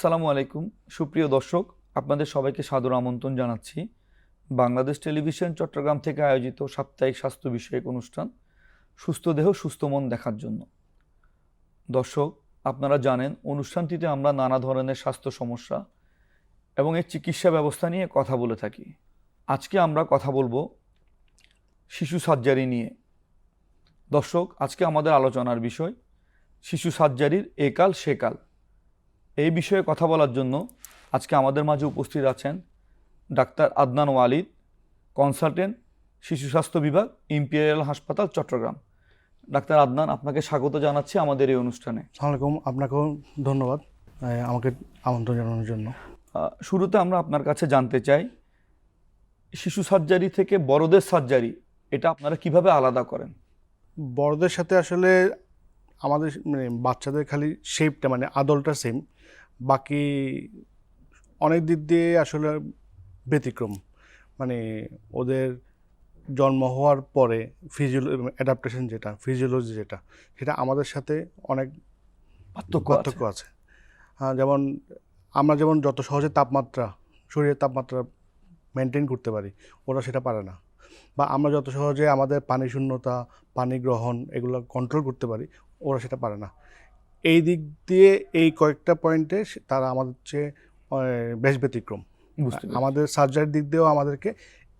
আসসালামু আলাইকুম। সুপ্রিয় দর্শক, আপনাদের সবাইকে সাদর আমন্ত্রণ জানাচ্ছি। বাংলাদেশ টেলিভিশন চট্টগ্রাম থেকে আয়োজিত সাপ্তাহিক স্বাস্থ্য বিষয়ক অনুষ্ঠান, সুস্থ দেহ, সুস্থ মন দেখার জন্য। দর্শক, আপনারা জানেন, অনুষ্ঠানটিতে আমরা নানা ধরনের স্বাস্থ্য সমস্যা এবং এর চিকিৎসা ব্যবস্থা নিয়ে কথা বলে থাকি। আজকে আমরা কথা বলব শিশু সার্জারি নিয়ে। দর্শক, আজকে আমাদের আলোচনার বিষয়, শিশু সার্জারির একাল সেকাল। এই বিষয়ে কথা বলার জন্য আজকে আমাদের মাঝে উপস্থিত আছেন ডাক্তার আদনান ওয়ালিদ কনসালটেন্ট শিশু স্বাস্থ্য বিভাগ ইম্পেরিয়াল হাসপাতাল চট্টগ্রাম। ডাক্তার আদনান আপনাকে স্বাগত জানাচ্ছি আমাদের এই অনুষ্ঠানে। সালামালাইকুম আপনাকেও ধন্যবাদ আমাকে আমন্ত্রণ জানানোর জন্য। শুরুতে আমরা আপনার কাছে জানতে চাই শিশু সার্জারি থেকে বড়দের সার্জারি এটা আপনারা কীভাবে আলাদা করেন? বড়দের সাথে আসলে আমাদের মানে বাচ্চাদের খালি শেপটা মানে আদলটা সেম বাকি অনেক দিক দিয়ে আসলে ব্যতিক্রম। মানে ওদের জন্ম হওয়ার পরে ফিজিওল অ্যাডাপ্টেশন যেটা ফিজিওলজি যেটা সেটা আমাদের সাথে অনেক পার্থক্য পার্থক্য আছে। হ্যাঁ যেমন আমরা যেমন যত সহজে তাপমাত্রা শরীরের তাপমাত্রা মেনটেন করতে পারি ওরা সেটা পারে না। বা আমরা যত সহজে আমাদের পানি শূন্যতা পানি গ্রহণ এগুলো কন্ট্রোল করতে পারি ওরা সেটা পারে না। এই দিক দিয়ে এই কয়েকটা পয়েন্টে তারা আমাদের চেয়ে বেশ ব্যতিক্রম। আমাদের সার্জারির দিক দিয়েও আমাদেরকে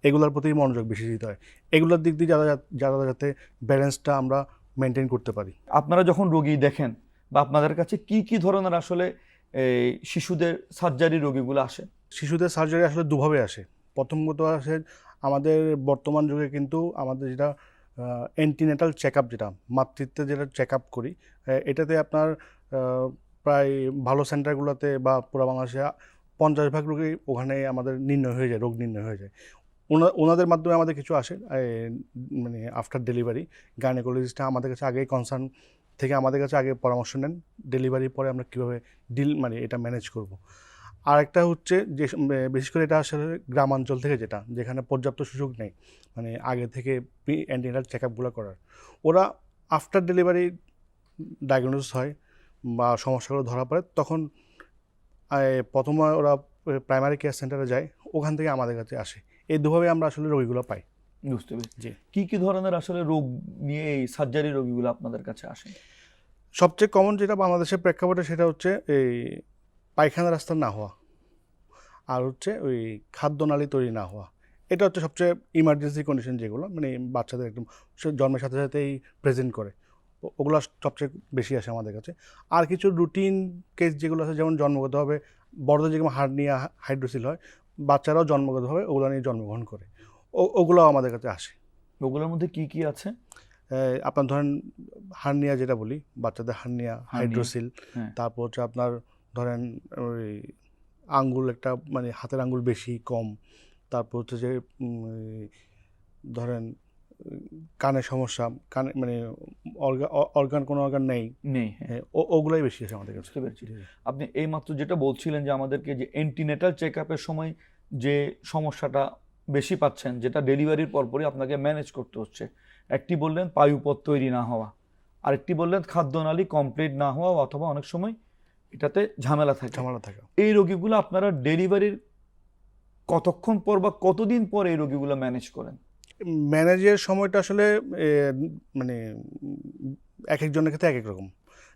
এগুলোর প্রতি মনোযোগ বেশি দিতে হয়। এগুলোর দিক দিয়ে যারা যারা যাতে ব্যালেন্সটা আমরা মেনটেন করতে পারি। আপনারা যখন রোগী দেখেন বা আপনাদের কাছে কি কি ধরনের আসলে এই শিশুদের সার্জারি রোগীগুলো আসে? শিশুদের সার্জারি আসলে দুভাবে আসে। প্রথমত আসে আমাদের বর্তমান যুগে কিন্তু আমাদের যেটা অ্যান্টিনেটাল চেক আপ যেটা, মাতৃত্বে যেটা চেক আপ করি এটাতে আপনার প্রায় ভালো সেন্টারগুলোতে বা পুরো বাংলাদেশে পঞ্চাশ ভাগ রোগী ওখানে আমাদের নির্ণয় হয়ে যায়, রোগ নির্ণয় হয়ে যায়। ওনা- ওনাদের মাধ্যমে আমাদের কিছু আসে মানে আফটার ডেলিভারি গাইনোকোলজিস্টটা আমাদের কাছে আগেই কনসার্ন থেকে আমাদের কাছে আগে পরামর্শ নেন ডেলিভারির পরে আমরা কীভাবে ডিল মানে এটা ম্যানেজ করব। আর একটা হচ্ছে যে বিশেষ করে এটা আসলে গ্রামাঞ্চল থেকে যেটা যেখানে পর্যাপ্ত সুযোগ নেই মানে আগে থেকে প্রি অ্যান্টিনাল চেক আপগুলো করার। ওরা আফটার ডেলিভারি ডায়াগনোসিস হয় বা সমস্যাগুলো ধরা পড়ে তখন প্রথমে ওরা প্রাইমারি কেয়ার সেন্টারে যায় ওখান থেকে আমাদের কাছে আসে। এই দুভাবে আমরা আসলে রোগীগুলো পাই। বুঝতে পেরেছি। কী কি ধরনের আসলে রোগ নিয়ে এই সার্জারি রোগীগুলো আপনাদের কাছে আসে? সবচেয়ে কমন যেটা বাংলাদেশের প্রেক্ষাপটে সেটা হচ্ছে এই পায়খানা রাস্তা না হওয়া। আর হচ্ছে ওই খাদ্যনালী তৈরি না হওয়া। এটা হচ্ছে সবচেয়ে ইমার্জেন্সি কন্ডিশন যেগুলো মানে বাচ্চাদের একদম জন্মের সাথে সাথেই প্রেজেন্ট করে। ওগুলো সবচেয়ে বেশি আসে আমাদের কাছে। আর কিছু রুটিন কেস যেগুলো আছে যেমন জন্মগতভাবে বড়দের যেরকম হার্নিয়া হাইড্রোসিল হয় বাচ্চারাও জন্মগতভাবে ওগুলো নিয়ে জন্মগ্রহণ করে। ওগুলোও আমাদের কাছে আসে। ওগুলোর মধ্যে কি কি আছে? আপনার ধরেন হার্নিয়া যেটা বলি বাচ্চাদের হার্নিয়া হাইড্রোসিল হ্যাঁ। তারপর হচ্ছে আপনার ধরেন ওই আঙ্গুল একটা মানে হাতের আঙ্গুল বেশি কম। তারপর হচ্ছে যে ধরেন কানের সমস্যা কানে মানে অর্গান কোনো অর্গান নেই। নেই হ্যাঁ। হ্যাঁ, ওগুলোই বেশি আছে আমাদের কাছে। আপনি এইমাত্র যেটা বলছিলেন যে আমাদেরকে যে এন্টিনেটাল চেক আপের সময় যে সমস্যাটা বেশি পাচ্ছেন যেটা ডেলিভারির পরপরই আপনাকে ম্যানেজ করতে হচ্ছে একটি বললেন পায়ুপথ তৈরি না হওয়া আরেকটি বললেন খাদ্যনালী কমপ্লিট না হওয়া অথবা অনেক সময় এটাতে ঝামেলা থাকে। ঝামেলা থাকে। এই রোগীগুলো আপনারা ডেলিভারির কতক্ষণ পর বা কতদিন পর এই রোগীগুলো ম্যানেজ করেন? ম্যানেজের সময়টা আসলে মানে এক একজনের ক্ষেত্রে এক এক রকম।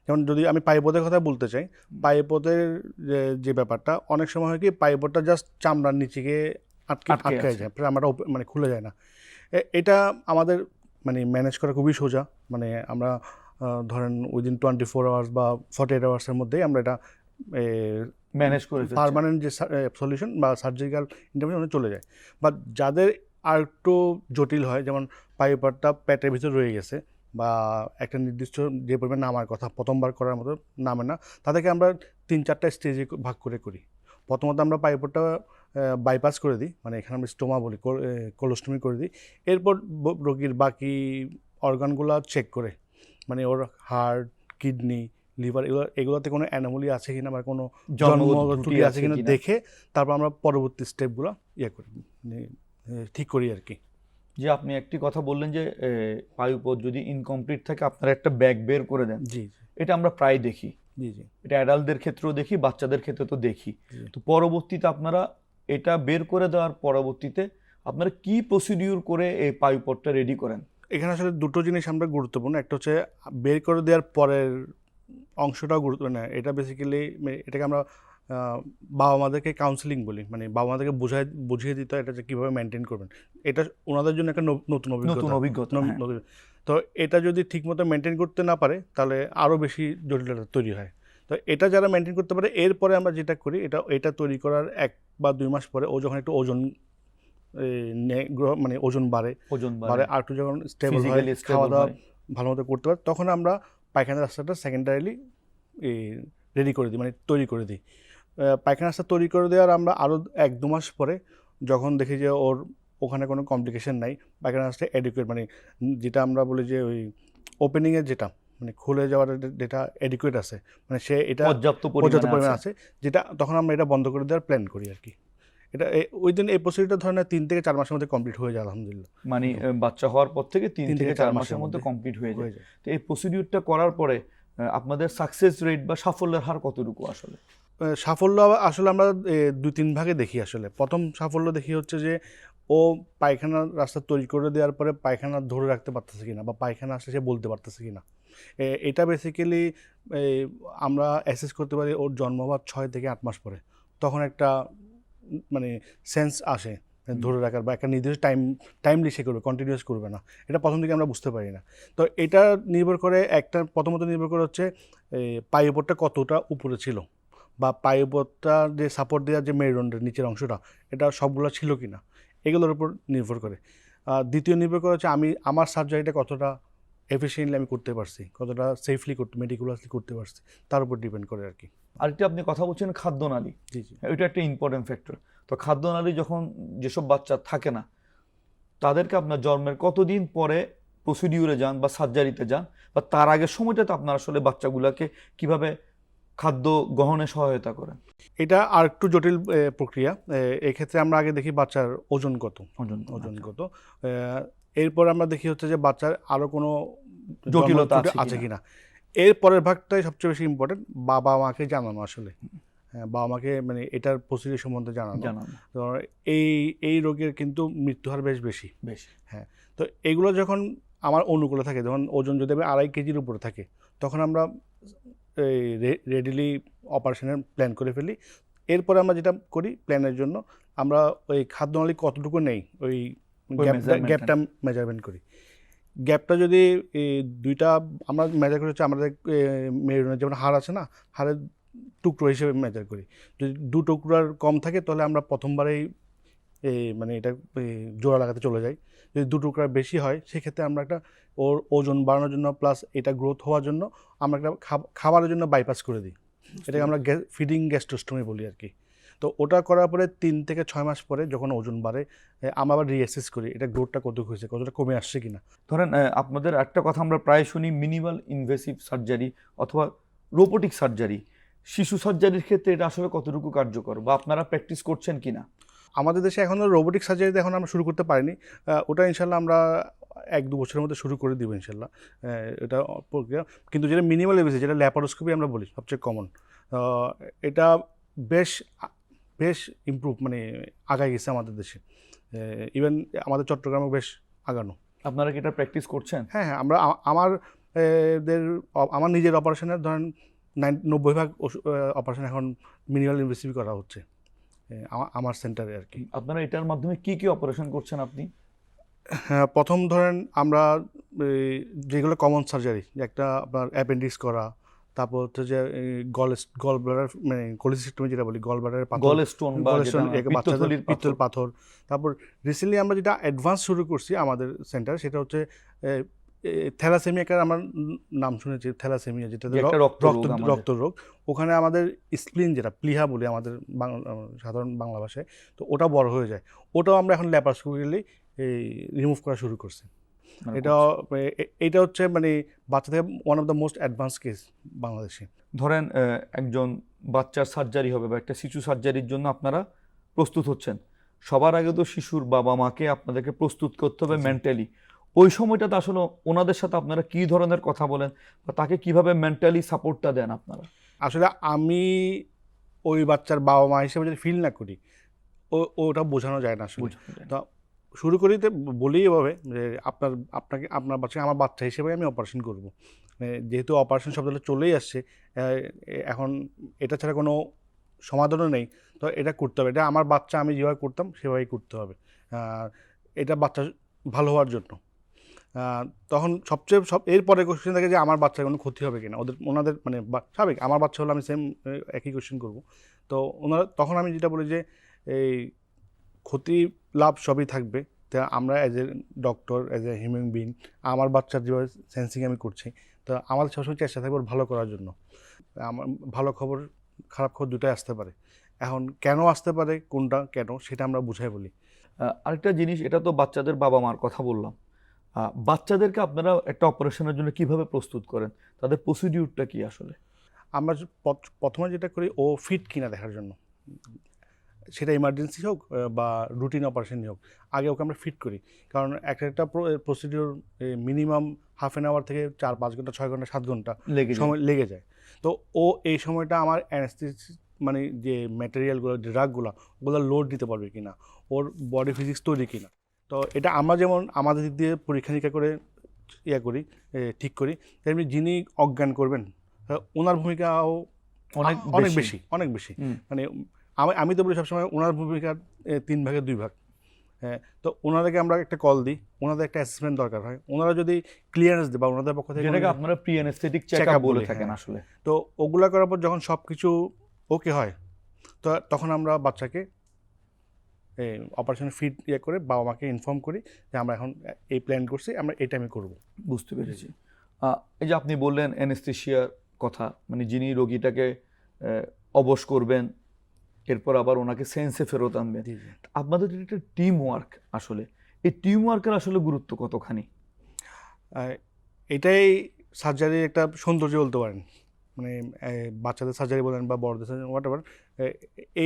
যেমন যদি আমি পাইপদের কথা বলতে চাই পাইপদের যে ব্যাপারটা অনেক সময় হয় কি পাইপটা জাস্ট চামড়ার নিচে গিয়ে আটকে আটকে যায় চামড়াটা ওপে- মানে খুলে যায় না। এটা আমাদের মানে ম্যানেজ করা খুবই সোজা। মানে আমরা ধরেন উইদিন টোয়েন্টি ফোর আওয়ার্স বা ফর্টি এইট আওয়ার্সের মধ্যেই আমরা এটা ম্যানেজ করে। পার্মানেন্ট যে সলিউশন বা সার্জিক্যাল ইন্টারভেনশন চলে যায়। বা যাদের আর একটু জটিল হয় যেমন পাইপারটা পেটের ভিতরে রয়ে গেছে বা একটা নির্দিষ্ট যে পরিমাণ নামার কথা প্রথমবার করার মতো নামে না তাদেরকে আমরা তিন চারটা স্টেজে ভাগ করে করি। প্রথমত আমরা পাইপরটা বাইপাস করে দিই মানে এখানে আমরা স্টোমা বলি কোলোস্টমি করে দিই। এরপর রোগীর বাকি অর্গানগুলো চেক করে মানে ওর হার্ট কিডনি লিভার এগুলো এগুলোতে কোনো অ্যানোমলি আছে কিনা বা কোনো জন্মগত জন্মগত ত্রুটি আছে কিনা। দেখে তারপর আমরা পরবর্তী স্টেপগুলো ইয়ে করি মানে, ঠিক করি আর কি। যে আপনি একটি কথা বললেন যে পায়ুপথ যদি ইনকমপ্লিট থাকে আপনারা একটা ব্যাগ বের করে দেন। জি এটা আমরা প্রায় দেখি। জি জি। এটা অ্যাডাল্টদের ক্ষেত্রেও দেখি বাচ্চাদের ক্ষেত্রে তো দেখি। তো পরবর্তীতে আপনারা এটা বের করে দেওয়ার পরবর্তীতে আপনারা কি প্রসিডিউর করে এই পাইপটটা রেডি করেন? এখানে আসলে দুটো জিনিস আমরা গুরুত্বপূর্ণ। একটা হচ্ছে বের করে দেওয়ার পরের অংশটাও গুরুত্ব না এটা বেসিক্যালি এটাকে আমরা বাবা মাদেরকে কাউন্সিলিং বলি। মানে বাবা মাদেরকে বোঝায় বুঝিয়ে দিতে এটা যে কীভাবে মেনটেন করবেন। এটা ওনাদের জন্য একটা নতুন নতুন অভিজ্ঞতা হ্যাঁ। তো এটা যদি ঠিকমতো মেনটেন করতে না পারে তাহলে আরও বেশি জটিলতা তৈরি হয়। তো এটা যারা মেনটেন করতে পারে এরপরে আমরা যেটা করি এটা এটা তৈরি করার এক বা দুই মাস পরে ও যখন একটু ওজন মানে ওজন বাড়ে। ওজন বাড়ে। আর একটু যখন স্টেবল হয় খাওয়া দাওয়া ভালো মতো করতে পারে তখন আমরা পায়খানা রাস্তাটা সেকেন্ডারিলি রেডি করে দিই মানে তৈরি করে দিই। পায়খানা রাস্তা তৈরি করে দেওয়ার আমরা আরও এক দু মাস পরে যখন দেখি যে ওর ওখানে কোনো কমপ্লিকেশন নাই পায়খানা রাস্তা এডুকেট মানে যেটা আমরা বলি যে ওই ওপেনিংয়ের যেটা মানে খুলে যাওয়ার যেটা এডুকেট আছে মানে সে এটা পর্যাপ্ত পর্যাপ্ত পরিমাণে আছে। যেটা তখন আমরা এটা বন্ধ করে দেওয়ার প্ল্যান করি আর কি। এটা এ- ওই দিন এই প্রসিডিউরটা ধরেন তিন থেকে চার মাসের মধ্যে কমপ্লিট হয়ে যায় আলহামদুলিল্লাহ। মানে বাচ্চা হওয়ার পর থেকে তিন থেকে চার মাসের মধ্যে কমপ্লিট হয়ে যায়। তো এই প্রসিডিউরটা করার পরে আপনাদের সাকসেস রেট বা সাফল্যের হার কতটুকু আসলে? সাফল্য আসলে আমরা দুই তিন ভাগে দেখি আসলে। প্রথম সাফল্য দেখি হচ্ছে যে ও পায়খানার রাস্তা তৈরি করে দেওয়ার পরে পায়খানা ধরে রাখতে পারতেছে কিনা বা পায়খানা আসলে সে বলতে পারতেছে কিনা। এটা বেসিক্যালি আমরা অ্যাসেস করতে পারি ওর জন্ম হওয়ার ছয় থেকে আট মাস পরে। তখন একটা মানে সেন্স আসে ধরে রাখার বা একটা নির্দিষ্ট টাইম টাইমলি সে করবে কন্টিনিউয়াস করবে না। এটা প্রথম দিকে আমরা বুঝতে পারি না। তো এটা নির্ভর করে একটা প্রথমত নির্ভর করে হচ্ছে উপরটা কতটা উপরে ছিল বা পাইপটা যে সাপোর্ট দেওয়ার যে মেরুদণ্ডের নিচের অংশটা এটা সবগুলো ছিল কি না এগুলোর উপর নির্ভর করে। আর দ্বিতীয় নির্ভর করে হচ্ছে আমি আমার সার্জারিটা কতটা এফিসিয়েন্টলি আমি করতে পারছি কতটা সেফলি করতে মেডিকুলাসলি করতে পারছি তার উপর ডিপেন্ড করে আর কি আরেকটি আপনি কথা বলছেন খাদ্যনালী। জি জি। এটা একটা ইম্পর্টেন্ট ফ্যাক্টর তো খাদ্যনালী যখন যেসব বাচ্চা থাকে না তাদেরকে আপনার জন্মের কতদিন পরে প্রসিডিউরে যান বা সার্জারিতে যান বা তার আগের সময়টাতে আপনার আসলে বাচ্চাগুলোকে কীভাবে খাদ্য গ্রহণে সহায়তা করেন? এটা আর একটু জটিল প্রক্রিয়া। এক্ষেত্রে আমরা আগে দেখি বাচ্চার ওজন কত। ওজন ওজন আচ্ছা। কত। এরপর আমরা দেখি হচ্ছে যে বাচ্চার আরও কোনো জটিলতা আছে আছে কিনা। এর পরের ভাগটাই সবচেয়ে বেশি ইম্পর্টেন্ট বাবা মাকে জানানো আসলে। হ্যাঁ বাবা মাকে মানে এটার প্রসিডিউর সম্বন্ধে জানানো। তো এই এই রোগের কিন্তু মৃত্যুহার বেশ বেশি। বেশ। তো এগুলো যখন আমার অনুকূলে থাকে যখন ওজন যদি আড়াই কেজির উপরে থাকে তখন আমরা এই রেডিলি অপারেশনের প্ল্যান করে ফেলি। এরপরে আমরা যেটা করি প্ল্যানের জন্য আমরা ওই খাদ্যনালী কতটুকু নেই ওই ওই গ্যাপটা মেজারমেন্ট করি। গ্যাপটা যদি দুইটা আমরা মেজার করি হচ্ছে আমাদের মেরুনের যেমন হাড় আছে না হাড়ের টুকরো হিসেবে মেজার করি। যদি দু টুকরার কম থাকে তাহলে আমরা প্রথমবারেই মানে এটা জোড়া লাগাতে চলে যাই। যদি দু টুকরা বেশি হয় সেক্ষেত্রে আমরা একটা ওর ওজন বাড়ানোর জন্য প্লাস এটা গ্রোথ হওয়ার জন্য আমরা একটা খাব- খাবারের জন্য বাইপাস করে দিই। এটাকে আমরা ফিডিং গ্যাস্ট্রোস্টমি বলি আর কি। তো ওটা করার পরে তিন থেকে ছয় মাস পরে যখন ওজন বাড়ে আমরা আবার রিঅ্যাসেস করি এটা গ্রোথটা কত হয়েছে কতটা কমে আসছে কিনা। ধরেন আপনাদের একটা কথা আমরা প্রায় শুনি মিনিমাল ইনভেসিভ সার্জারি অথবা রোবোটিক সার্জারি শিশু সার্জারির ক্ষেত্রে এটা আসলে কতটুকু কার্যকর বা আপনারা প্র্যাকটিস করছেন কিনা? আমাদের দেশে এখনও রোবোটিক সার্জারিতে এখন আমরা শুরু করতে পারিনি। ওটা ইনশাল্লাহ আমরা এক দু বছরের মধ্যে শুরু করে দিব ইনশাল্লাহ। এটা প্রক্রিয়া। কিন্তু যেটা মিনিমাল বেশি যেটা ল্যাপারোস্কোপি আমরা বলি সবচেয়ে কমন এটা বেশ বেশ ইমপ্রুভ মানে আগায় গেছে আমাদের দেশে। ইভেন আমাদের চট্টগ্রামে বেশ আগানো। আপনারা কি এটা প্র্যাকটিস করছেন? হ্যাঁ হ্যাঁ আমরা আমার দের আমার নিজের অপারেশনের ধরেন নাইন নব্বই ভাগ অপারেশন এখন মিনিমাল ইনভেসিভ করা হচ্ছে আমার সেন্টারে আর কি। আপনারা এটার মাধ্যমে কি কি অপারেশন করছেন আপনি? হ্যাঁ প্রথম ধরেন আমরা যেগুলো কমন সার্জারি একটা আপনার অ্যাপেন্ডিক্স করা তারপর হচ্ছে যে গল গল ব্লাডার মানে কোলিসিস্টেমে যেটা বলি গল ব্লাডারের গল স্টোন গলস্টোন বাচ্চাদের পিত্তল পাথর। পাথর তারপর রিসেন্টলি আমরা যেটা অ্যাডভান্স শুরু করছি আমাদের সেন্টার সেটা হচ্ছে থ্যালাসেমিয়াকার আমার নাম শুনেছি থ্যালাসেমিয়া যেটা রক্ত। রক্ত রোগ ওখানে আমাদের স্প্লিন যেটা প্লিহা বলি আমাদের বাংলা সাধারণ বাংলা ভাষায় তো ওটা বড় হয়ে যায় ওটাও আমরা এখন ল্যাপারস্কোপিক্যালি এই রিমুভ করা শুরু করছি এটা এ- এ- এটা হচ্ছে মানে বাচ্চাদের one of the most advance case বাংলাদেশে। ধরেন একজন বাচ্চার সার্জারি হবে বা একটা শিশু সার্জারির জন্য আপনারা প্রস্তুত হচ্ছেন। সবার আগে তো শিশুর বাবা মাকে আপনাদেরকে প্রস্তুত করতে হবে মেন্টালি ওই সময়টাতে আসলে ওনাদের সাথে আপনারা কি ধরনের কথা বলেন বা তাকে কীভাবে মেন্টালি সাপোর্টটা দেন আপনারা? আসলে আমি ওই বাচ্চার বাবা মা হিসেবে যদি ফিল না করি ও ওটা বোঝানো যায় না আসলে। তো শুরু করিতে বলি এভাবে যে আপনার, আপনাকে, আপনার বাচ্চাকে আমার বাচ্চা হিসেবে আমি অপারেশন করব। যেহেতু অপারেশন শব্দটা চলেই আসছে এখন এটা ছাড়া কোনো সমাধানও নেই, তো এটা করতে হবে। এটা আমার বাচ্চা আমি যেভাবে করতাম সেভাবেই করতে হবে। এটা বাচ্চা ভালো হওয়ার জন্য। তখন সবচেয়ে সব এরপরে কোশ্চেন থাকে যে আমার বাচ্চার কোনো ক্ষতি হবে কিনা? ওদের, ওনাদের মানে স্বাভাবিক, আমার বাচ্চা হলে আমি সেম একই কোশ্চেন করব। তো ওনারা, তখন আমি যেটা বলি যে এই ক্ষতি লাভ সবই থাকবে। তা আমরা as a doctor as a human being আমার বাচ্চার যেভাবে সেন্সিং আমি করছি তো আমাদের সবসময় চেষ্টা থাকবে ওর ভালো করার জন্য। আমার ভালো খবর খারাপ খবর দুটাই আসতে পারে। এখন কেন আসতে পারে কোনটা কেন সেটা আমরা বুঝাই বলি। আরেকটা জিনিস এটা তো বাচ্চাদের বাবা মার কথা বললাম। বাচ্চাদেরকে আপনারা একটা অপারেশনের জন্য কীভাবে প্রস্তুত করেন? তাদের প্রসিডিউরটা কি আসলে? আমরা প্রথমে যেটা করি ও ফিট কিনা দেখার জন্য। সেটা ইমার্জেন্সি হোক বা রুটিন অপারেশনই হোক আগে ওকে আমরা ফিট করি। কারণ একটা একটা procedure minimum half an hour থেকে চার পাঁচ ঘণ্টা ছয় ঘণ্টা সাত ঘণ্টা লেগে সময় লেগে যায়। তো ও এই সময়টা আমার অ্যানেস্থেসি মানে যে ম্যাটেরিয়ালগুলো যে ড্রাগগুলো ওগুলো লোড দিতে পারবে কিনা ওর বডি ফিজিক্স তৈরি কি না তো এটা আমরা যেমন আমাদের দিক দিয়ে পরীক্ষা নিরীক্ষা করে ইয়ে করি ঠিক করি তেমনি যিনি অজ্ঞান করবেন ওনার ভূমিকাও অনেক অনেক বেশি। অনেক বেশি। মানে আমি আমি তো বলি সবসময় ওনার ভূমিকা তিন ভাগে দুই ভাগ। হ্যাঁ তো ওনাদেরকে আমরা একটা কল দিই ওনাদের একটা অ্যাসেসমেন্ট দরকার হয়। ওনারা যদি ক্লিয়ারেন্স দেয় বা ওনাদের পক্ষ থেকে যেটাকে আপনারা প্রি অ্যানেস্থেটিক চেকআপ বলে থাকেন হ্যাঁ। আসলে। তো ওগুলা করার পর যখন সব কিছু ওকে হয় তো তখন আমরা বাচ্চাকে এই অপারেশন ফিট ইয়ে করে বাবা মাকে ইনফর্ম করি যে আমরা এখন এই প্ল্যান করছি আমরা এটা আমি করব। বুঝতে পেরেছি। এই যে আপনি বললেন অ্যানেস্থেশিয়ার কথা মানে যিনি রোগীটাকে অবশ করবেন এরপর আবার ওনাকে সেন্সে ফেরত আনবেন। আপনাদের একটা টিম ওয়ার্ক আসলে এই টিম ওয়ার্কের আসলে গুরুত্ব কতখানি? এটাই সার্জারির একটা সৌন্দর্য বলতে পারেন। মানে বাচ্চাদের সার্জারি বলেন বা বড়দের সার্জারি হোয়াট এভার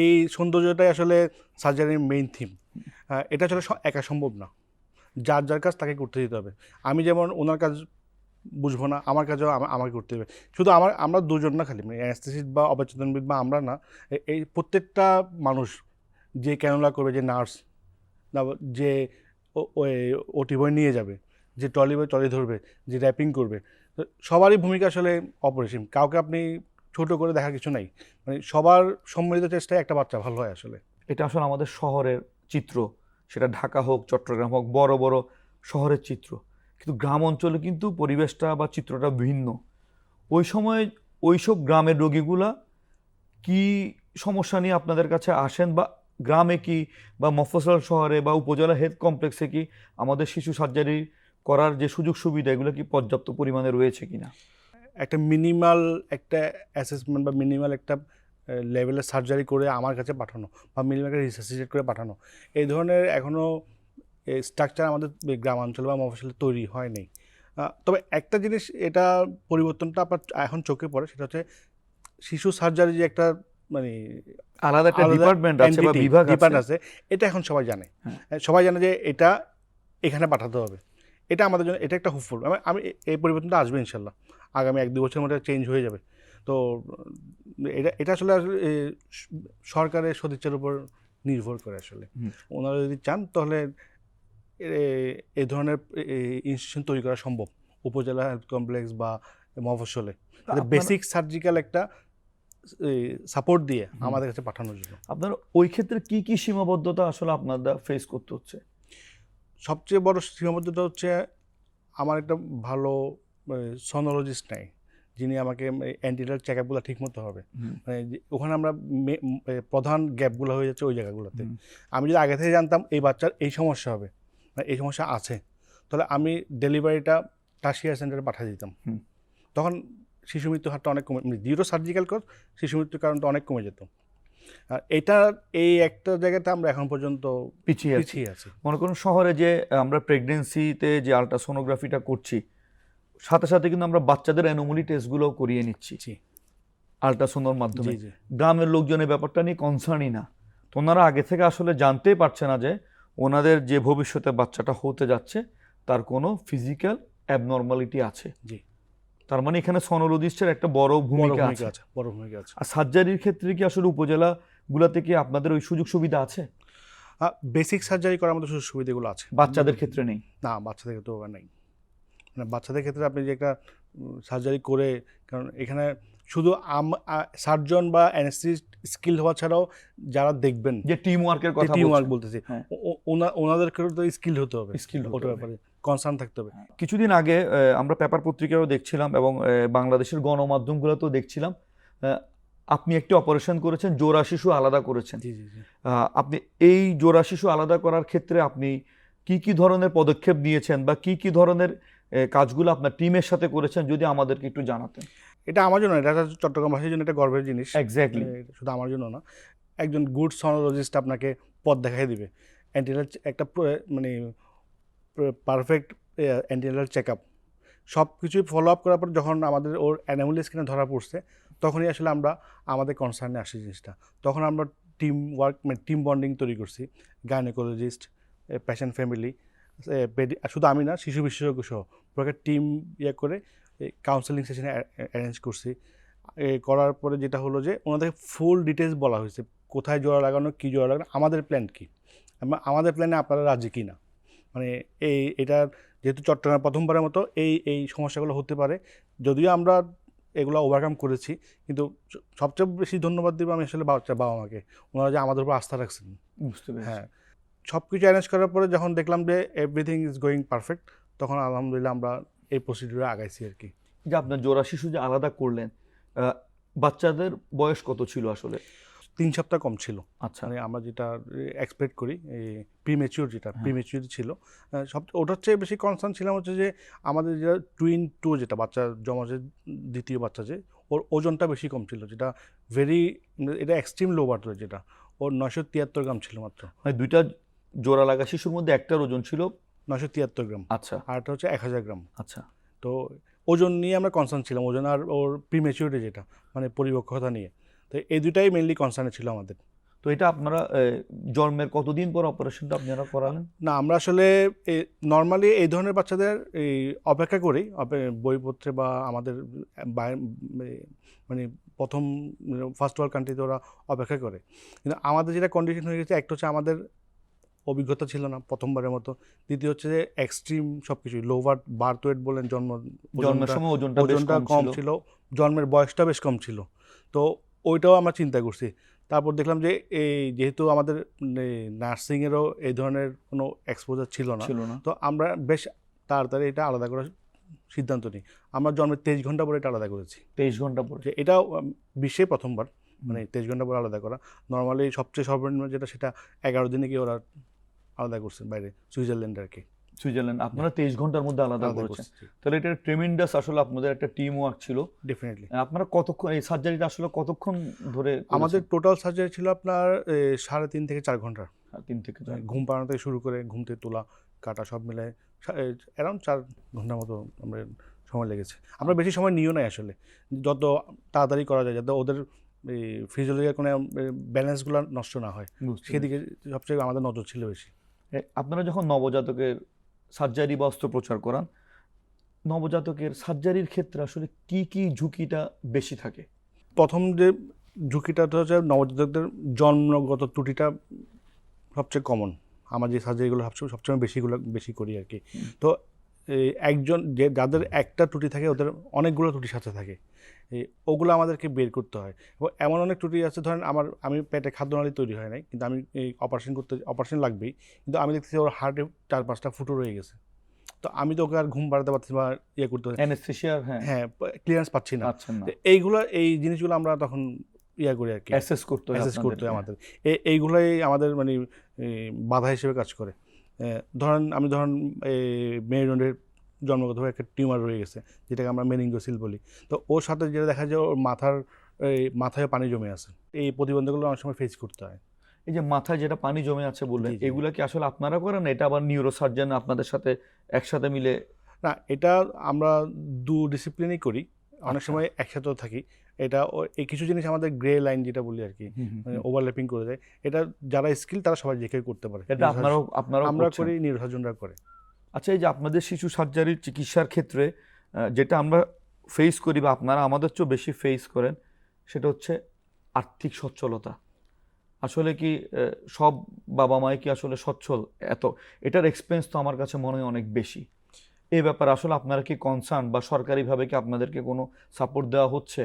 এই সৌন্দর্যটাই আসলে সার্জারির মেইন থিম এটা আসলে একা সম্ভব না। যার যার কাজ তাকে করতে দিতে হবে। আমি যেমন ওনার কাজ বুঝব না, আমার কাজও আমা- আমাকে করতে হবে। শুধু আমার, আমরা দুজন না খালি মানে বা অবচেতনবিদ বা আমরা না এই প্রত্যেকটা মানুষ যে ক্যানোলা করবে, যে নার্স যে ওটি বই নিয়ে যাবে, যে ট্রলি বই ট্রলি ধরবে, যে র্যাপিং করবে সবারই ভূমিকা আসলে অপরিসীম। কাউকে আপনি ছোট করে দেখার কিছু নাই মানে সবার সম্মিলিত চেষ্টায় একটা বাচ্চা ভালো হয় আসলে। এটা আসলে আমাদের শহরের চিত্র, সেটা ঢাকা হোক, চট্টগ্রাম হোক, বড় বড় শহরের চিত্র। কিন্তু গ্রাম অঞ্চলে কিন্তু পরিবেশটা বা চিত্রটা ভিন্ন। ওই সময় ওইসব গ্রামের রোগীগুলা কি সমস্যা নিয়ে আপনাদের কাছে আসেন বা গ্রামে কি বা মফস্বল শহরে বা উপজেলা হেলথ কমপ্লেক্সে কি আমাদের শিশু সার্জারি করার যে সুযোগ সুবিধা, এগুলো কি পর্যাপ্ত পরিমাণে রয়েছে কিনা? একটা মিনিমাল একটা অ্যাসেসমেন্ট বা মিনিমাল একটা লেভেলের সার্জারি করে আমার কাছে পাঠানো বা মিনিমাল একটা রিসার্সিটেট করে পাঠানো। এই ধরনের এখনও স্ট্রাকচার আমাদের গ্রামাঞ্চলে বা মফসলে তৈরি হয়নি। আহ, তবে একটা জিনিস এটা পরিবর্তনটা আপনার এখন চোখে পড়ে সেটা হচ্ছে শিশু সার্জারি যে একটা মানে আলাদা একটা ডিপার্টমেন্ট আছে বা বিভাগ আছে। এটা এখন সবাই জানে। হ্যাঁ। সবাই জানে যে এটা এখানে পাঠাতে হবে। এটা আমাদের জন্য এটা একটা হুপফুল আমি আমি এই পরিবর্তনটা আসবে ইনশাল্লাহ। আগামী এক দু বছরের মধ্যে চেঞ্জ হয়ে যাবে। তো এটা এটা আসলে আসলে, সরকারের সদিচ্ছার উপর নির্ভর করে আসলে। ওনারা যদি চান তাহলে এ- ধরনের ইনস্টিটিউশন তৈরি করা সম্ভব। উপজেলা হেলথ কমপ্লেক্স বা মফস্বলে। তা বেসিক সার্জিক্যাল একটা সাপোর্ট দিয়ে আমাদের কাছে পাঠানোর জন্য। আপনার ওই ক্ষেত্রে কি কি সীমাবদ্ধতা আসলে আপনাদের ফেস করতে হচ্ছে? সবচেয়ে বড় সীমাবদ্ধতা হচ্ছে আমার একটা ভালো সনোলজিস্ট নাই যিনি আমাকে অ্যান্টিনাল চেক আপগুলো ঠিক মতো হবে মানে ওখানে আমরা মে- প্রধান গ্যাপগুলো হয়ে যাচ্ছে ওই জায়গাগুলোতে। আমি যদি আগে থেকে জানতাম এই বাচ্চার এই সমস্যা হবে। এই সমস্যা আছে তাহলে আমি ডেলিভারিটা টাসিয়ার সেন্টারে পাঠিয়ে দিতাম। তখন শিশু মৃত্যু হারটা অনেক কমে জিরো সার্জিক্যাল কজ শিশু মৃত্যুর কারণটা অনেক কমে যেত। আর এটা এই একটা জায়গাতে আমরা এখন পর্যন্ত পিছিয়ে আছি। পিছিয়ে আছি। মনে করুন শহরে যে আমরা প্রেগনেন্সিতে যে আলট্রাসোনোগ্রাফিটা করছি সাথে সাথে কিন্তু আমরা বাচ্চাদের অ্যানোমলি টেস্টগুলোও করিয়ে নিচ্ছি। আলট্রাসোনোর মাধ্যমে। গ্রামের লোকজনের ব্যাপারটা নিয়ে কনসার্নই না। তো ওনারা আগে থেকে আসলে জানতেই পারছে না যে ওনাদের যে ভবিষ্যতে বাচ্চাটা হতে যাচ্ছে তার কোনো ফিজিক্যাল অ্যাবনর্মালিটি আছে। জি। তার মানে এখানে সনোলজিস্টের একটা বড় ভূমিকা আছে। বড় ভূমিকা আছে। আর সার্জারির ক্ষেত্রে কি আসলে উপজেলা গুলাতে কি আপনাদের ওই সুযোগ সুবিধা আছে? বেসিক সার্জারি করার মতো সুযোগ সুবিধাগুলো আছে। বাচ্চাদের ক্ষেত্রে নেই? না বাচ্চাদের ক্ষেত্রে নেই। মানে বাচ্চাদের ক্ষেত্রে আপনি যে একটা সার্জারি করে কারণ এখানে শুধু সার্জন বা অ্যানেস্থিস্ট স্কিল হওয়া ছাড়াও যারা দেখবেন যে টিম ওয়ার্কের কথা টিম ওয়ার্ক। বলতেছি হ্যাঁ। ওনাদেরকেও তো স্কিল হতে হবে Skill হতে ওটার হবে। ব্যাপারে কনসার্ন থাকতে হবে কিছুদিন আগে আমরা পেপার পত্রিকাও দেখছিলাম এবং বাংলাদেশের বাংলাদেশের গণমাধ্যমগুলোতেও দেখছিলাম আপনি একটি অপারেশন করেছেন জোড়া শিশু আলাদা করেছেন আপনি এই জোড়া শিশু আলাদা করার ক্ষেত্রে আপনি কি কি ধরনের পদক্ষেপ নিয়েছেন বা কি কি ধরনের কাজগুলো আপনার টিমের সাথে করেছেন যদি আমাদেরকে একটু জানাতেন এটা আমার জন্য এটা চট্টগ্রামবাসীর জন্য একটা গর্বের জিনিস। এক্স্যাক্টলি শুধু আমার জন্য না একজন গুড সনোলজিস্ট আপনাকে পথ দেখাই দিবে। অ্যান্টিনাল একটা মানে পারফেক্ট অ্যান্টিনাল চেক আপ সব কিছুই ফলো আপ করার পর যখন আমাদের ওর অ্যানামুলি স্কিনে ধরা পড়ছে তখনই আসলে আমরা আমাদের কনসার্নে আসি জিনিসটা। তখন আমরা টিম ওয়ার্ক মানে টিম বন্ডিং তৈরি করছি। গাইনোকোলজিস্ট প্যাশেন্ট ফ্যামিলি শুধু আমি না শিশু বিশেষজ্ঞ সহ পুরো টিম ইয়ে করে কাউন্সেলিং সেশনে অ্যারেঞ্জ করছি। এ করার পরে যেটা হলো যে ওনাদের ফুল ডিটেলস বলা হয়েছে। কোথায় জোড়া লাগানো কী জোড়া লাগানো আমাদের প্ল্যান কী? আমাদের প্ল্যানে আপনারা রাজি কি না মানে এই এটা যেহেতু চট্টগ্রাম প্রথমবারের মতো এই এই সমস্যাগুলো হতে পারে। যদিও আমরা এগুলো ওভারকাম করেছি কিন্তু সবচেয়ে বেশি ধন্যবাদ দেবো আমি আসলে বাচ্চা বাবা মাকে ওনারা যে আমাদের উপর আস্থা রাখছেন। বুঝতে হ্যাঁ। সব কিছু অ্যারেঞ্জ করার পরে যখন দেখলাম যে এভরিথিং ইজ গোয়িং পারফেক্ট তখন আলহামদুলিল্লাহ আমরা এই প্রসিডিউরে আগাইছি আর কি। যে আপনার জোড়া শিশু যে আলাদা করলেন বাচ্চাদের বয়স কত ছিল আসলে? তিন সপ্তাহ কম ছিল। আচ্ছা। মানে আমরা যেটা এক্সপেক্ট করি প্রিমেচিওর যেটা হ্যাঁ। প্রিমেচিওর ছিল। সব ওটার চেয়ে বেশি কনসার্ন ছিলাম হচ্ছে যে আমাদের যেটা টুইন টু যেটা বাচ্চা জমা দ্বিতীয় বাচ্চা যে ওর ওজনটা বেশি কম ছিল যেটা ভেরি এটা এক্সট্রিম লো বার্থ যেটা ওর নয়শো তিয়াত্তর গ্রাম ছিল মাত্র। মানে দুইটা জোড়া লাগা শিশুর মধ্যে একটার ওজন ছিল নয়শো তিয়াত্তর গ্রাম। আচ্ছা। আর একটা হচ্ছে এক হাজার গ্রাম। আচ্ছা। তো ওজন নিয়ে আমরা কনসার্ন ছিলাম ওজন আর ওর প্রিমেচিউরিটি যেটা মানে পরিপক্কতা নিয়ে। তো এই দুটাই মেনলি কনসার্নে ছিল আমাদের। তো এটা আপনারা জন্মের কতদিন পর অপারেশনটা আপনারা করালেন? না আমরা আসলে নর্মালি এই ধরনের বাচ্চাদের এই অপেক্ষা করি। বইপত্রে বা আমাদের মানে প্রথম ফার্স্ট ওয়ার্ল্ড কান্ট্রিতে ওরা অপেক্ষা করে। কিন্তু আমাদের যেটা কন্ডিশন হয়ে গেছে একটা হচ্ছে আমাদের অভিজ্ঞতা ছিল না প্রথমবারের মতো। দ্বিতীয় হচ্ছে যে এক্সট্রিম সব কিছুই লোভার বার্থ ওয়েট বলেন জন্ম জন্মের ওজনটা- সময় ওজনটা ওজনটা কম ছিল। জন্মের বয়সটা বেশ কম ছিল। তো ওইটাও আমরা চিন্তা করছি। তারপর দেখলাম যে এই যেহেতু আমাদের নার্সিংয়েরও এই ধরনের কোনো এক্সপোজার ছিল না ছিল না। তো আমরা বেশ তাড়াতাড়ি এটা আলাদা করার সিদ্ধান্ত নিই। আমরা জন্মের তেইশ ঘণ্টা পরে এটা আলাদা করেছি। তেইশ ঘণ্টা পরে। এটাও বিশ্বে প্রথমবার। মানে তেইশ ঘণ্টা পরে আলাদা করা। নর্মালি সবচেয়ে সর্বনিম্ন যেটা সেটা এগারো দিনে কি ওরা আলাদা করছেন বাইরে সুইজারল্যান্ড আর কি। সুইজারল্যান্ড আপনারা তেইশ ঘণ্টার মধ্যে আলাদা করেছেন। তাহলে এটা ট্রেমেন্ডাস আসলে আপনাদের একটা টিম ওয়ার্ক ছিল। ডেফিনেটলি আপনারা কতক্ষণ এই সার্জারিটা আসলে কতক্ষণ ধরে আমাদের টোটাল সার্জারি ছিল আপনার সাড়ে তিন থেকে চার ঘণ্টা। তিন থেকে চার ঘুম পাড়ানো থেকে শুরু করে ঘুম থেকে তোলা কাটা সব মিলে অ্যারাউন্ড চার ঘণ্টার মতো আমরা সময় লেগেছে। আমরা বেশি সময় নিও নাই আসলে। যত তাড়াতাড়ি করা যায় যাতে ওদের এই ফিজিওলজিক্যাল কোনো ব্যালেন্সগুলো নষ্ট না হয়। সেদিকে সবচেয়ে আমাদের নজর ছিল বেশি। আপনারা যখন নবজাতকের সার্জারি বা অস্ত্রোপচার করান নবজাতকের সার্জারির ক্ষেত্রে আসলে কি কি ঝুঁকিটা বেশি থাকে? প্রথম যে ঝুঁকিটা হচ্ছে নবজাতকদের জন্মগত ত্রুটিটা সবচেয়ে কমন আমার যে সার্জারিগুলো সবচেয়ে সবচেয়ে বেশিগুলো বেশি করি আর কি। তো একজন যে যাদের একটা ত্রুটি থাকে ওদের অনেকগুলো ত্রুটির সাথে থাকে। ওগুলো আমাদেরকে বের করতে হয়। এবং এমন অনেক ত্রুটি আছে ধরেন আমার আমি পেটে খাদ্য খাদ্যনালী তৈরি হয় নাই কিন্তু আমি এই অপারেশন করতে অপারেশন লাগবেই কিন্তু আমি দেখতেছি ওর হার্টে চার পাঁচটা ফুটো রয়ে গেছে। তো আমি তো ওকে আর ঘুম বাড়াতে পারছি বা ইয়ে করতে পারছি হ্যাঁ। হ্যাঁ ক্লিয়ারেন্স পাচ্ছি না। এইগুলো এই জিনিসগুলো আমরা তখন ইয়া করি আর কি। অ্যাসেস করতে অ্যাসেস করতে হয় আমাদের। এ- এইগুলোই আমাদের মানে বাধা হিসেবে কাজ করে। ধরেন আমি ধরেন এই মেরুদণ্ডের জন্মগতভাবে একটা টিউমার রয়ে গেছে যেটাকে আমরা মেনিঙ্গোসিল বলি। তো ওর সাথে যেটা দেখা যায় ওর মাথার এই মাথায় পানি জমে আছে। এই প্রতিবন্ধকগুলো অনেক সময় ফেস করতে হয়। এই যে মাথায় যেটা পানি জমে আছে বললেন জি। কি আসলে আপনারা করেন এটা আবার নিউরোসার্জন আপনাদের সাথে একসাথে মিলে? না এটা আমরা দু ডিসিপ্লিনই করি। অনেক আচ্ছা। সময় একসাথেও থাকি। এটা এই কিছু জিনিস আমাদের গ্রে লাইন যেটা বলি আর কি মানে ওভারল্যাপিং করে দেয়। এটা যারা স্কিল তারা সবাই যে কেউ করতে পারে। এটা আপনারাও আপনারাও আমরা। করি নির্বাচনরা করে। আচ্ছা এই যে আপনাদের শিশু সার্জারির চিকিৎসার ক্ষেত্রে যেটা আমরা ফেস করি বা আপনারা আমাদের চেয়েও বেশি ফেস করেন, সেটা হচ্ছে আর্থিক সচ্ছলতা। আসলে কি সব বাবা মাই কি আসলে সচ্ছল? এত, এটার এক্সপেন্স তো আমার কাছে মনে হয় অনেক বেশি। এই ব্যাপারে আসলে আপনারা কি কনসার্ন বা সরকারিভাবে কি আপনাদেরকে কোনো সাপোর্ট দেওয়া হচ্ছে?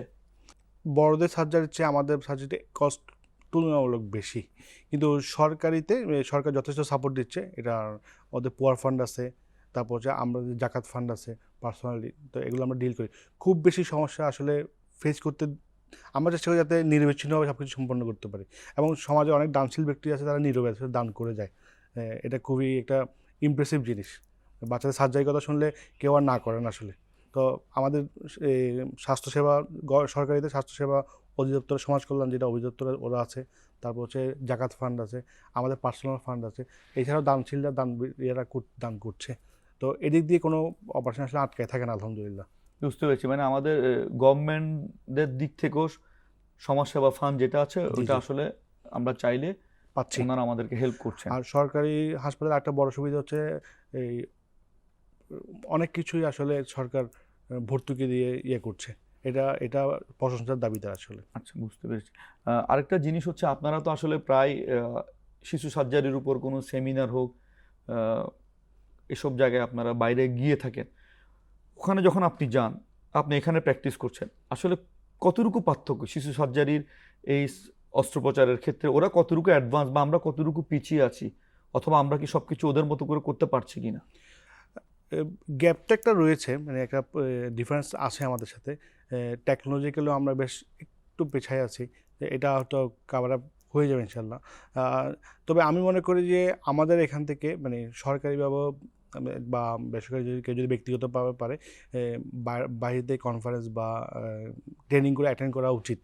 বড়দের সার্জারির চেয়ে আমাদের সার্জারিতে কস্ট তুলনামূলক বেশি। কিন্তু সরকারিতে সরকার যথেষ্ট সাপোর্ট দিচ্ছে, এটা ওদের পোয়ার ফান্ড আছে। তারপর হচ্ছে আমরা যে জাকাত ফান্ড আছে পার্সোনালি তো এগুলো আমরা ডিল করি। খুব বেশি সমস্যা আসলে ফেস করতে আমরা চেষ্টা করি যাতে নিরবিচ্ছিন্নভাবে সব কিছু সম্পন্ন করতে পারি। এবং সমাজে অনেক দানশীল ব্যক্তি আছে তারা নীরবে আছে, দান করে যায়। এটা খুবই একটা ইমপ্রেসিভ জিনিস। বাচ্চাদের সার্জারির কথা শুনলে কেউ আর না করেন আসলে। তো আমাদের স্বাস্থ্যসেবা সরকারিতে স্বাস্থ্যসেবা অধিদপ্তর সমাজ কল্যাণ যেটা অধিদপ্তর ওরা আছে তারপর হচ্ছে জাকাত ফান্ড আছে আমাদের পার্সোনাল ফান্ড আছে। এছাড়াও দানশীলরা দান এরা দান করছে। তো এদিক দিয়ে কোনো অপারেশন আসলে আটকায় থাকে না আলহামদুলিল্লাহ। বুঝতে পেরেছি। মানে আমাদের গভর্নমেন্টদের দিক থেকেও সমাজসেবা ফান্ড যেটা আছে জি, ওইটা আসলে আমরা চাইলে পাচ্ছি। ওনারা আমাদেরকে হেল্প করছে আর সরকারি হাসপাতালে একটা বড় সুবিধা হচ্ছে এই অনেক কিছুই আসলে সরকার ভর্তুকি দিয়ে ইয়ে করছে। এটা এটা প্রশংসার দাবিদার আসলে। আচ্ছা বুঝতে পেরেছি। আরেকটা জিনিস হচ্ছে আপনারা তো আসলে প্রায় শিশু সার্জারির উপর কোনো সেমিনার হোক এসব জায়গায় আপনারা বাইরে গিয়ে থাকেন। ওখানে যখন আপনি যান, আপনি এখানে প্র্যাকটিস করছেন। আসলে কতটুকু পার্থক্য? শিশু সার্জারির এই অস্ত্রোপচারের ক্ষেত্রে ওরা কতটুকু অ্যাডভান্স বা আমরা কতটুকু পিছিয়ে আছি? অথবা আমরা কি সব কিছু ওদের মতো করে করতে পারছি কিনা? গ্যাপটা একটা রয়েছে মানে একটা ডিফারেন্স আছে আমাদের সাথে। টেকনোলজিক্যালিও আমরা বেশ একটু পেছায় আছি। এটা হয়তো আপ হয়ে যাবে ইনশাল্লাহ। তবে আমি মনে করি যে আমাদের এখান থেকে মানে সরকারি বা বেসরকারি যদি কেউ যদি ব্যক্তিগতভাবে পারে এ, বা- বাইরেতে কনফারেন্স বা ট্রেনিং করে অ্যাটেন্ড করা উচিত।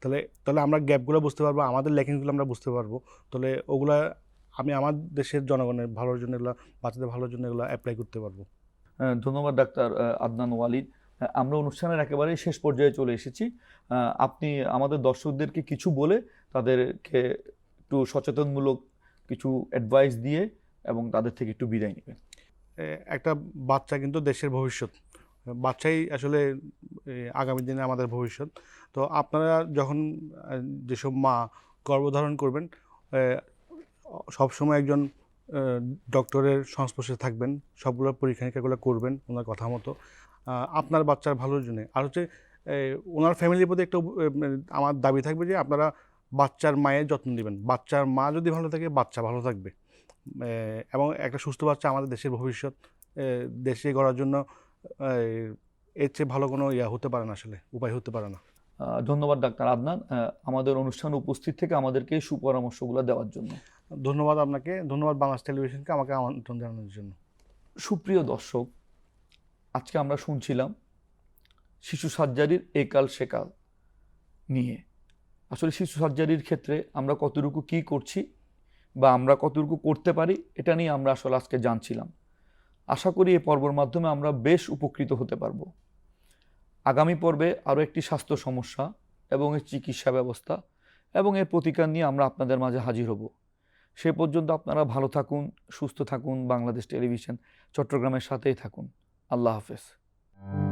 তাহলে তাহলে আমরা গ্যাপগুলো বুঝতে পারব আমাদের লেখিংগুলো আমরা বুঝতে পারব। তাহলে ওগুলা আমি আমার দেশের জনগণের ভালোর জন্য এগুলো বাচ্চাদের ভালোর জন্য এগুলো অ্যাপ্লাই করতে পারব। ধন্যবাদ ডাক্তার আদনান ওয়ালিদ। আমরা অনুষ্ঠানের একেবারেই শেষ পর্যায়ে চলে এসেছি। আপনি আমাদের দর্শকদেরকে কিছু বলে তাদেরকে একটু সচেতনমূলক কিছু অ্যাডভাইস দিয়ে এবং তাদের থেকে একটু বিদায় নেবেন। একটা বাচ্চা কিন্তু দেশের ভবিষ্যৎ। বাচ্চাই আসলে আগামী দিনে আমাদের ভবিষ্যৎ। তো আপনারা যখন যেসব মা গর্ভধারণ করবেন সবসময় একজন ডক্টরের সংস্পর্শে থাকবেন, সবগুলো পরীক্ষা নিরীক্ষাগুলো করবেন ওনার কথা মতো। আপনার বাচ্চার ভালোর জন্য। আর হচ্ছে ওনার ফ্যামিলির প্রতি একটা মানে আমার দাবি থাকবে যে আপনারা বাচ্চার মায়ের যত্ন নেবেন। বাচ্চার মা যদি ভালো থাকে, বাচ্চা ভালো থাকবে। এবং একটা সুস্থ বাচ্চা আমাদের দেশের ভবিষ্যৎ দেশে গড়ার জন্য এর চেয়ে ভালো কোনো ইয়া হতে পারে না আসলে উপায় হতে পারে না। ধন্যবাদ ডাক্তার আদনান। আমাদের অনুষ্ঠান উপস্থিত থেকে আমাদেরকে এই সুপরামর্শগুলো দেওয়ার জন্য। ধন্যবাদ আপনাকে ধন্যবাদ বাংলাদেশ টেলিভিশনকে আমাকে আমন্ত্রণ জানানোর জন্য। সুপ্রিয় দর্শক আজকে আমরা শুনছিলাম শিশু সার্জারির একাল সেকাল নিয়ে। আসলে শিশু সার্জারির ক্ষেত্রে আমরা কতটুকু কি করছি বা আমরা কতটুকু করতে পারি, এটা নিয়ে আমরা আসলে আজকে জানছিলাম। আশা করি এই পর্বের মাধ্যমে আমরা বেশ উপকৃত হতে পারব। আগামী পর্বে আরও একটি স্বাস্থ্য সমস্যা এবং এর চিকিৎসা ব্যবস্থা এবং এর প্রতিকার নিয়ে আমরা আপনাদের মাঝে হাজির হব। সে পর্যন্ত আপনারা ভালো থাকুন, সুস্থ থাকুন, বাংলাদেশ টেলিভিশন চট্টগ্রামের সাথেই থাকুন। আল্লাহ হাফেজ।